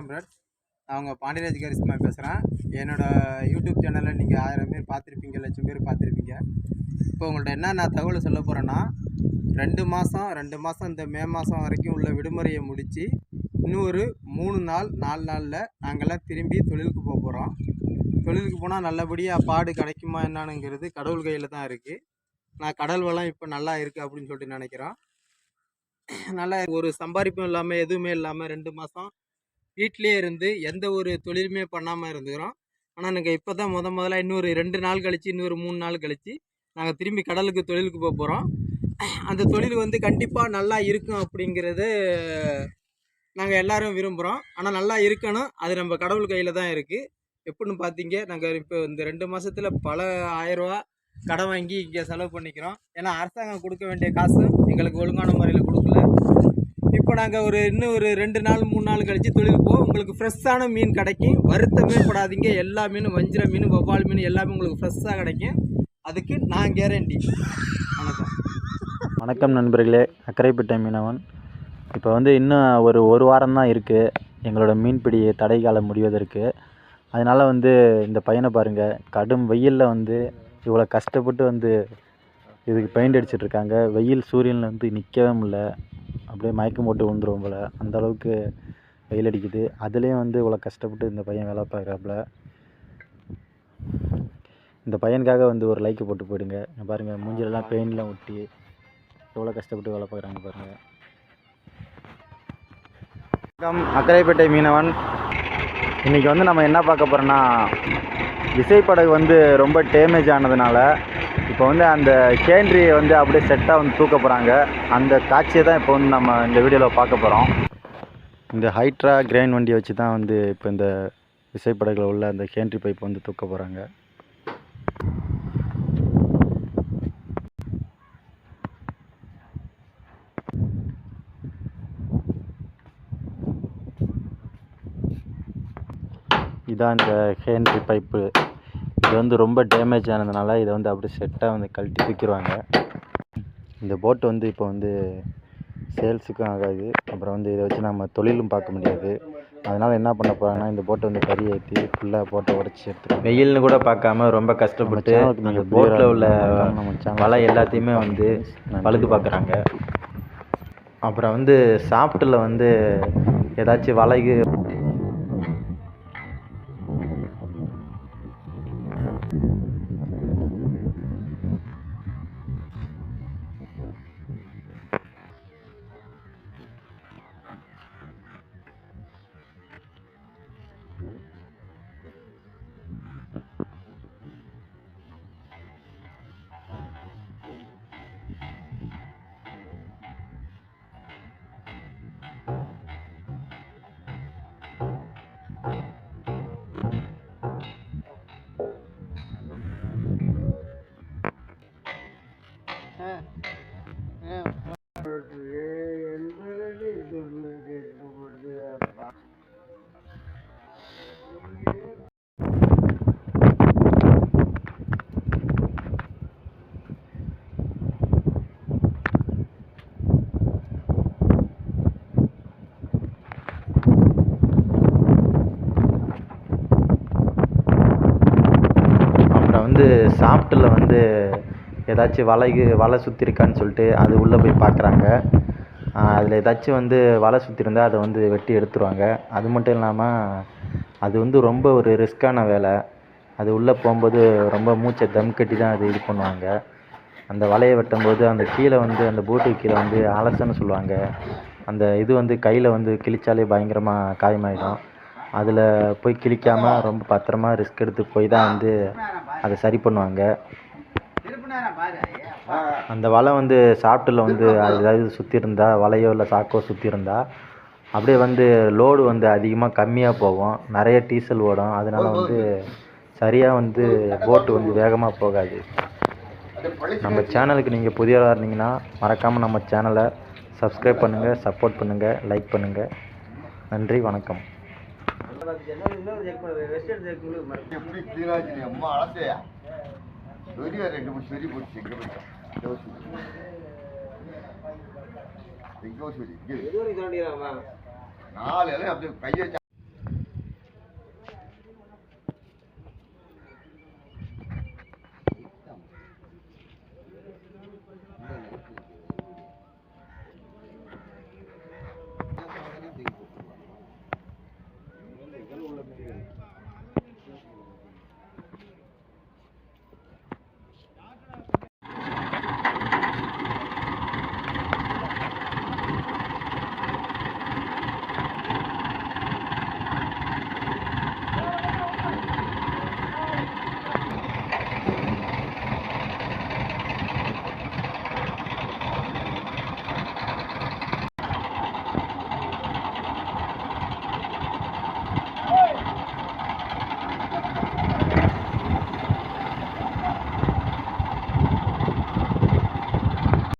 வணக்கம் அவங்க நான் உங்கள் பாண்டியராஜ் கரிஸ்மா பேசுகிறேன் என்னோடய யூடியூப் சேனலில் நீங்கள் ஆயிரம் பேர் பார்த்துருப்பீங்க லட்சம் பேர் பார்த்துருப்பீங்க. இப்போ உங்கள்கிட்ட என்ன நான் தகவல் சொல்ல போகிறேன்னா ரெண்டு மாதம் ரெண்டு மாதம் இந்த மே மாதம் வரைக்கும் உள்ள விடுமுறையை முடித்து இன்னொரு மூணு நாள் நாலு நாளில் நாங்கள்லாம் திரும்பி தொழிலுக்கு போக போகிறோம் தொழிலுக்கு போனால் நல்லபடியாக பாடு கிடைக்குமா என்னானுங்கிறது கடவுள் கையில் தான் இருக்குது நான் கடல் வளம் இப்போ நல்லா இருக்குது அப்படின்னு சொல்லிட்டு நினைக்கிறோம். நல்லா ஒரு சம்பாதிப்பும் இல்லாமல் எதுவுமே இல்லாமல் ரெண்டு மாதம் வீட்டிலே இருந்து எந்த ஒரு தொழிலுமே பண்ணாமல் இருந்துக்கிறோம். ஆனால் நாங்கள் இப்போ தான் முத முதல்ல இன்னொரு ரெண்டு நாள் கழித்து இன்னொரு மூணு நாள் கழித்து நாங்கள் திரும்பி கடலுக்கு தொழிலுக்கு போக போகிறோம் அந்த தொழில் வந்து கண்டிப்பாக நல்லா இருக்கும் அப்படிங்கிறது நாங்கள் எல்லோரும் விரும்புகிறோம் ஆனால் நல்லா இருக்கணும். அது நம்ம கடவுள் கையில் தான் இருக்குது எப்படின்னு பார்த்தீங்க நாங்கள் இப்போ இந்த ரெண்டு மாதத்தில் பல ஆயிரரூவா கடன் வாங்கி இங்கே செலவு பண்ணிக்கிறோம். ஏன்னா அரசாங்கம் கொடுக்க வேண்டிய காசு எங்களுக்கு ஒழுங்கான முறையில் கொடுக்கல இப்போ நாங்கள் ஒரு இன்னும் ஒரு ரெண்டு நாள் மூணு நாள் கழித்து தொழிலுக்கு போவோம் உங்களுக்கு ஃப்ரெஷ்ஷான மீன் கிடைக்கும். வருத்தமே படாதீங்க. எல்லா மீனும் வஞ்சிர மீன் வவ்வால் மீன் எல்லாமே உங்களுக்கு ஃப்ரெஷ்ஷாக கிடைக்கும். அதுக்கு நான் கேரண்டி வணக்கம். வணக்கம் நண்பர்களே. அக்கரைப்பட்டை மீனவன். இப்போ வந்து இன்னும் ஒரு ஒரு வாரம் தான் இருக்குது எங்களோட மீன்பிடி தடை காலம் முடிவதற்கு. அதனால் வந்து இந்த பையனை பாருங்கள் கடும் வெயிலில் வந்து இவ்வளோ கஷ்டப்பட்டு வந்து இதுக்கு பெயிண்ட் அடிச்சிட்ருக்காங்க வெயில் சூரியனில் வந்து நிற்கவே முடில அப்படியே மயக்கம் போட்டு விழுந்துருவோம் போல். அந்த அளவுக்கு வெயில் அடிக்குது. அதுலேயும் வந்து இவ்வளோ கஷ்டப்பட்டு இந்த பையன் வேலை பார்க்குறாப்புல. இந்த பையனுக்காக வந்து ஒரு லைக்கு போட்டு போயிடுங்க. பாருங்கள் மூஞ்சிலெல்லாம் பெயின்லாம் ஒட்டி எவ்வளோ கஷ்டப்பட்டு வேலை பார்க்குறாங்க பாருங்கள் வணக்கம். அக்கரைப்பேட்டை மீனவன். இன்றைக்கி வந்து நம்ம என்ன பார்க்க போகிறோன்னா விசைப்படகு வந்து ரொம்ப டேமேஜ் ஆனதுனால இப்போ வந்து அந்த கேண்ட்ரியை வந்து அப்படியே செட்டாக வந்து தூக்க போகிறாங்க அந்த காட்சியை தான் இப்போ வந்து நம்ம இந்த வீடியோவில் பார்க்க போகிறோம் இந்த ஹைட்ரா கிரெயின் வண்டியை வச்சு தான் வந்து இப்போ இந்த விசைப்படகில் உள்ள அந்த கேண்ட்ரி பைப் வந்து தூக்க போகிறாங்க இதான் இந்த ஹேண்ட்ரி பைப்பு. இது வந்து ரொம்ப டேமேஜ் ஆனதுனால இதை வந்து அப்படியே செட்டாக வந்து கழட்டி தூக்கிடுவாங்க. இந்த போட்டு வந்து இப்போ வந்து சேல்ஸுக்கும் ஆகாது. அப்புறம் வந்து இதை வச்சு நம்ம தொழிலும் பார்க்க முடியாது. அதனால் என்ன பண்ண போகிறாங்கன்னா இந்த போட்டை வந்து கறி ஏற்றி ஃபுல்லாக போட்டை உடச்சி எடுத்துருவாங்க வெயில்னு கூட பார்க்காம ரொம்ப கஷ்டப்பட்டு அந்த போட்டில் உள்ள வலை எல்லாத்தையுமே வந்து பழுது பார்க்குறாங்க. அப்புறம் வந்து சாப்பிட்டுல வந்து ஏதாச்சும் வலைக்கு அப்புறம் வந்து சாப்பிட்டில் வந்து ஏதாச்சும் வலைக்கு வலை சுற்றிருக்கான்னு சொல்லிட்டு அது உள்ளே போய் பார்க்குறாங்க அதில் ஏதாச்சும் வந்து வலை சுற்றிருந்தா அதை வந்து வெட்டி எடுத்துருவாங்க. அது மட்டும் இல்லாமல் அது வந்து ரொம்ப ஒரு ரிஸ்க்கான வேலை. அது உள்ளே போகும்போது ரொம்ப மூச்சை தம் கட்டி தான் அது இது பண்ணுவாங்க. அந்த வலையை வெட்டும்போது அந்த கீழே வந்து அந்த போட்டுக்கு கீழே வந்து அலசன்னு சொல்லுவாங்க. அந்த இது வந்து கையில் வந்து கிழிச்சாலே பயங்கரமாக காயமாயிடும். அதில் போய் கிழிக்காமல் ரொம்ப பத்திரமா ரிஸ்க் எடுத்து போய் தான் வந்து அதை சரி பண்ணுவாங்க. அந்த வலை வந்து சாப்பிட்டுல வந்து ஏதாவது சுற்றி இருந்தா வலையோ இல்லை சாக்கோ சுற்றி இருந்தா அப்படியே வந்து லோடு வந்து அதிகமாக கம்மியாக போகும். நிறைய டீசல் ஓடும். அதனால வந்து சரியாக வந்து போட்டு வந்து வேகமாக போகாது. நம்ம சேனலுக்கு நீங்கள் புதியவராக இருந்தீங்கன்னா மறக்காமல் நம்ம சேனலை சப்ஸ்கிரைப் பண்ணுங்கள் சப்போர்ட் பண்ணுங்கள் லைக் பண்ணுங்கள் நன்றி வணக்கம். எப்படி தீராஜி அம்மா அழந்தையா சொரிய ரெண்டு மூணு சொரி போச்சு எங்க போயிட்டோம் எங்க சொல்லி எங்க சொல்லி நாலு இலையும் அப்படியே கையை